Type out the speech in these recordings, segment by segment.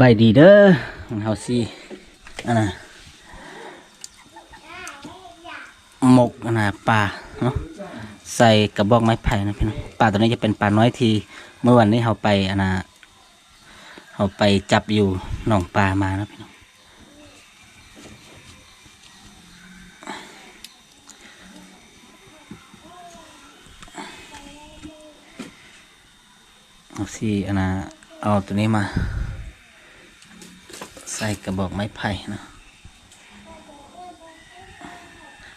บายดีเด้อเฮาสิอันน่ะหมกอันน่ะปลาเนาะใส่กระบอกไม้ไผ่นะพี่น้องปลาตัวนี้จะเป็นปลาน้อยทีเมื่อวันนี้เฮาไปอันน่ะเฮาไปจับอยู่หนองปลามานะพี่น้องเอาสิอันน่ะเอาตัวนี้มา ส่กระบอกไม้ไผ่นะ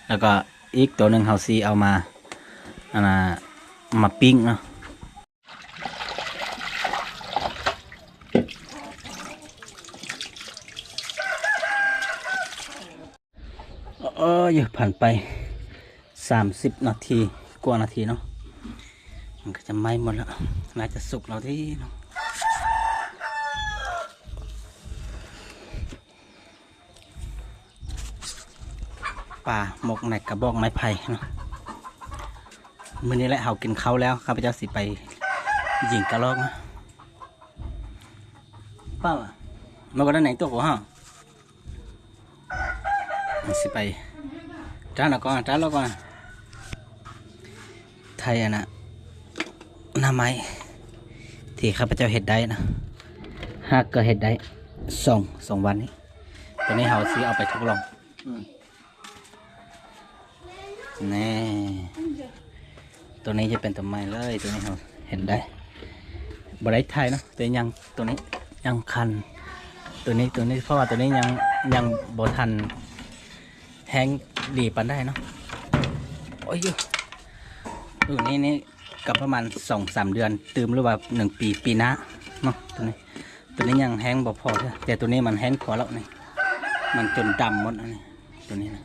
แล้วก็อีกตัวหนึ่งเฮาซีเอามาอันน่ะมาปิ้งเนาะเอออยู่ผ่านไปสามสิบนาทีกว่านาทีเนาะมันก็จะไหม้หมดแล้วน่าจะสุกแล้วที่เนาะ ป่าหมกในกระบอกไม้ไผ่เนาะมื้อนี้แหละเฮากินเขาแล้วข้าพเจ้าสิไปยิงกระลอกนะป้าวะมาก็ได้ไหนตัวกูฮะสิไปจ้าแล้วก่อนจ้าแล้วก่อนไทยอะนะหน้าไม้ที่ข้าพเจ้าเห็ดได้นะหากเก็เห็ดได้สองสองวันนี้ตอนนี้เฮาสิเอาไปทดลอง นี่ตัวนี้จะเป็นตัวใหม่เลยตัวนี้เราเห็นได้บริไทยเนาะแต่ยังตัวนี้ยังคัน ตัวนี้ตัวนี้เพราะว่าตัวนี้ยังยังบทันแห้งดีปันได้เนาะโอ้ยยู่ตัวนี้นี่กับประมาณสองสามเดือนตืมหรือว่าหนึ่งปีปีน้าเนาะตัวนี้ตัวนี้ยังแห้งบ่พอเด้อแต่ตัวนี้มันแห้งพอแล้วนี่มันจนดำหมดแล้วนี่ตัวนี้นะ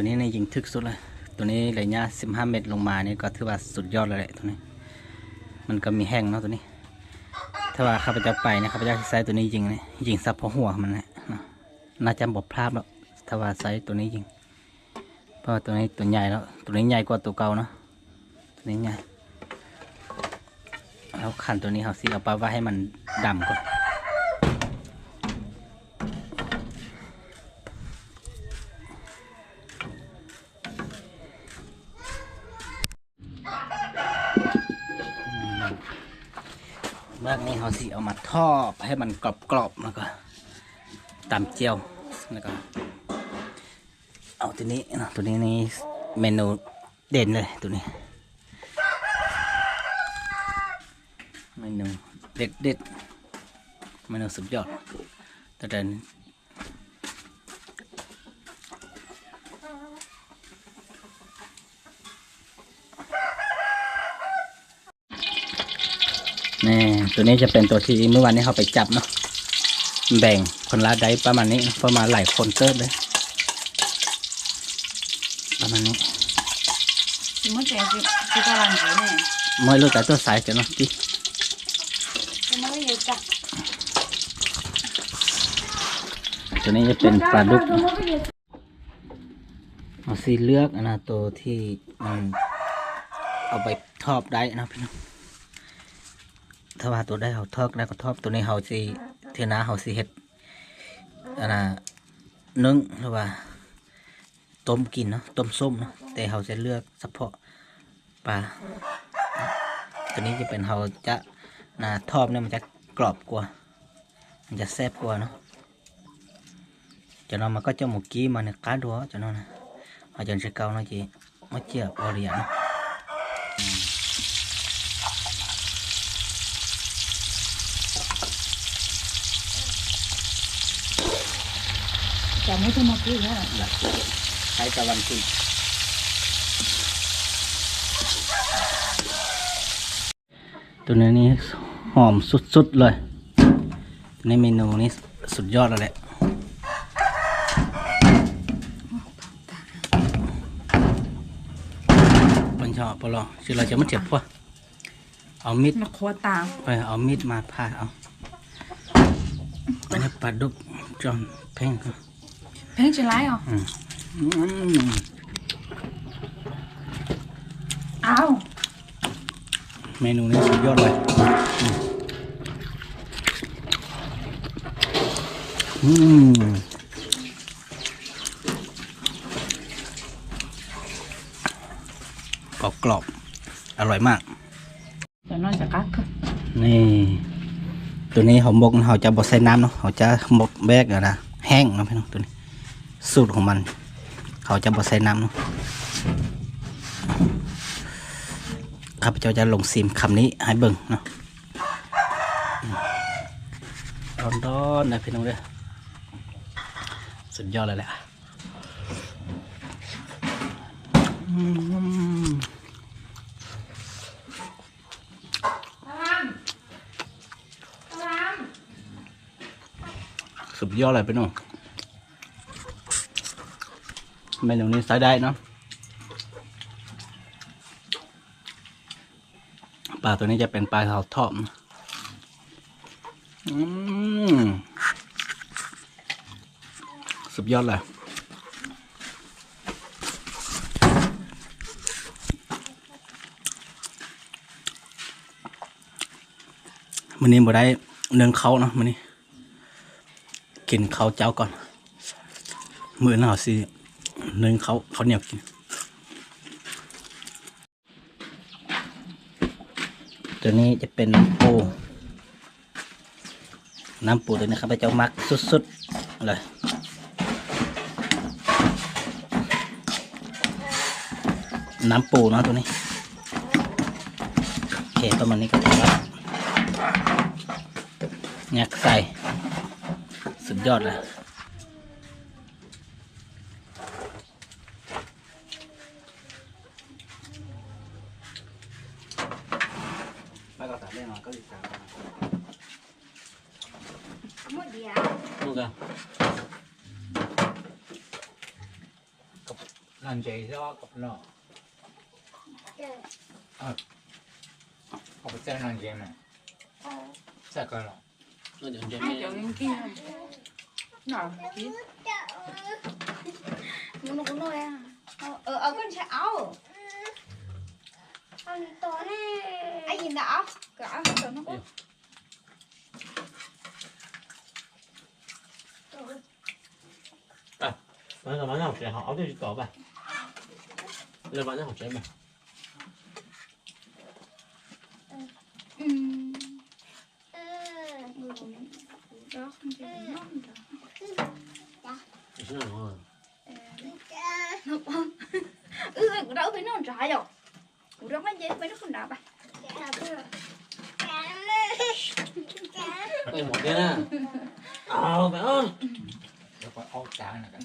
ตัวนี้ในยิงทึกสุดเลยตัวนี้ระยะ15เมตรลงมานี่ก็ถือว่าสุดยอดเลยแหละตัวนี้ มันก็มีแห้งเนาะตัวนี้ ถ้าว่าข้าพเจ้าไปนะข้าพเจ้าใช้ตัวนี้ยิงนะยิงซับพอหัวมันแหละเนาะน่าจะบอกพลาดแล้วถ้าว่าใช้ตัวนี้ยิงเพราะตัวนี้ตัวใหญ่แล้ว ตัวนี้ใหญ่กว่าตัวเก่าเนาะตัวนี้ใหญ่แล้วขันตัวนี้เขาสิเอาไปไว้ให้มันดำก่อน เมื่อนี้เขาสิเอามาทอดให้มันกรอบๆแล้วก็ตำเจียวแล้วก็เอาตัวนี้ตัวนี้นี่เมนูเด่นเลยตัวนี้เมนูเด็ดเด็ดๆเมนูสุดยอดแต่เดินี่ตัวนี้จะเป็นตัวที่เมื่อวานนี้เขาไปจับเนาะแบ่งคนละได้ประมาณนี้ประมาณหลายคนเติร์ดเลยประมาณนี้มื่อแกงที่กำลังเยู่เนี่ยเม่รู้แต่ตัวสายจะนเนาะที่ตัวนี้จะเป็นปลาดุกเอาสีเลือกนะตัวที่เอาไปทอบได้นะพี่น้อง ถ้าว่าตัวได้เขาทอดได้ก็ทอดตัวนี้เขาสีเทนาเขาสีเห็ดอันนะนึ่งหรือว่าต้มกินเนาะต้มส้มเนาะแต่เขาจะเลือกเฉพาะปลาตัวนี้จะเป็นเขาจะนะทอดเนี่ยมันจะกรอบกว่า มันจะแซ่บกว่าเนาะ cho nó mà có cho một ký mà nó cá đúa cho nó nè ở trên sẽ cao nó chị mất chưa bao điện Chả mấy cái một cái nữa. hai cả văn kỳ ตัวนี้นี่หอมสุดๆเลยในเมนูนี้สุดยอดแล้วแหละปัญชอบปลอคือเราจะไม่เจ็บพวกเอามีด Nó khó tao. ไปเอามีดมาพาเอาอันนี้ปลาดุกจอนเพ่งครับ Phê chỉ lái không? อืม Áo. เมนูนี้สุดยอดเลยอืมกรอบกรอบๆอร่อยมากจะนอนจะกักคือนี่ ตัวนี้เขาหมกเขาจะบดใส่น้ำเนาะเขาจะหมกแบกอะนะแห้งเนาะพี่น้องตัวนี้ สูตรของมัน เขาจะบดใส่น้ำเนาะข้าพเจ้าจะลงซิมคำนี้ให้เบิ่งเนาะร้อนๆนะพี่น้องเด้อสุดยอดเลยแหละอืมสุดยอดเลยพี่น้อง เมนูนี้ใช้ได้เนาะปลาตัวนี้จะเป็นปลาเทาทอมอืมสุดยอดเลยมันนี้บ่ได้เนื้อเขาเนาะมันนี้ กินเข้าเจ้าก่อน มือหน้าสิ นึ่งเขาเขาเหนียวกินตัวนี้จะเป็นปู น้ำปูตัวนี้ครับพระเจ้ามักสุดๆเลยน้ำปูเนาะตัวนี้โอเคประมาณนี้ก็ถือว่ายักใส่สุดยอดเลยไม่ก็ตัดแน่นอนก็รีบตัด หมดเดียว ลูกอะกับลันเจยอกับนอเอาไปแจ้งลันเจไหมแจ้งกัน หรอเดี๋ยวเจให้เดี๋ยวยังกินหน่อยกิน nó nó có nồi à ờ ờ con sẽ áo ăn to nè ai nhìn đã áo cái áo nó nó 哎，晚上晚上吃好，熬就去搞吧。那晚上好吃吧。嗯，你是哪种啊？Ừ, của đâu phải nó trả rồi Của đâu nó dễ phải nó không đạp à Đây một cái nè ờ mẹ ơi. Bà ô chả nè cả.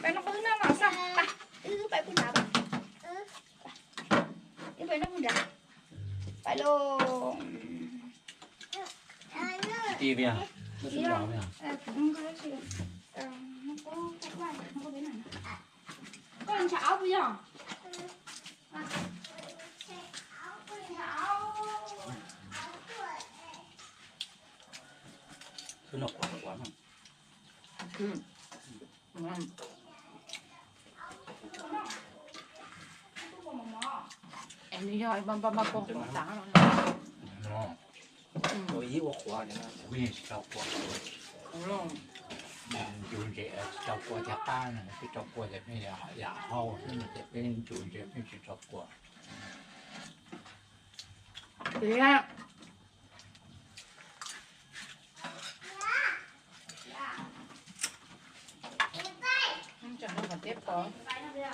mẹ nó bưng nó nào sao? Bà. Ừ bà cũng đã bà. Ừ. Bà. Nó cũng đã bà lô. Đi về à? Nó xuống vào về à? Ờ, không có gì ờ, nó có cái quay không có cái này con chảo bây giờ คือหนกกว่าหวานมัน ừ. ngon em đi rồi băm băm băm con con cháo rồi เนาะตัวยี่ว่าขวาเนี่ยนะวิ่งเจ้าขวา đúng rồi จูนเจเจ้ากลัวจะป้านะที่เจ้ากลัวจะไม่ 好。你要不要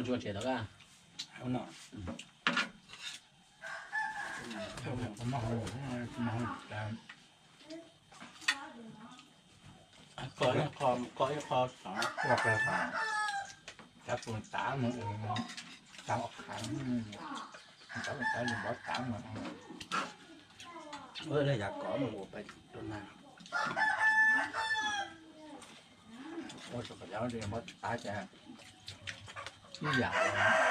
đâu mà tiếp có Nó là chua trẻ đó cả เอาหน่อยผมมาหูมาหูแล้วก้อยคอมก้อยคอสองพวกเร ที่อยาก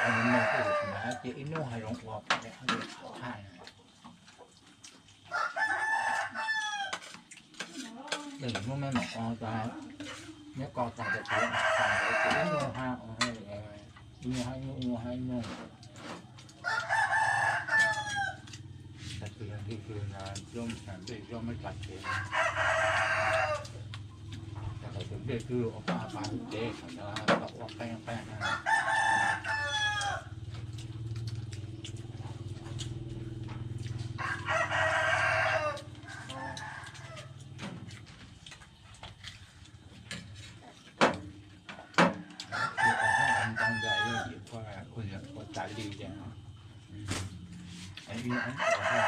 อันนี้ไม่ถูกนะเจ๊อินุ่ให้หลวงพ่อไปเลยเขาเรียกเขาท่านเด็กพวกแม่หมอกอตาเนี่ยกอตาจะใช้ตาเจ๊อินุ่งห้าเอาให้เลยนุ่งให้นุ่งนุ่งให้นุ่งแต่เพียงที่คืนงานร่วมฉันด้วยร่วมไม่กัดเองแต่ถึงได้คือออกมาฟังเจ๊เขาจะตกออกแป้งแป้งนะ đi nãy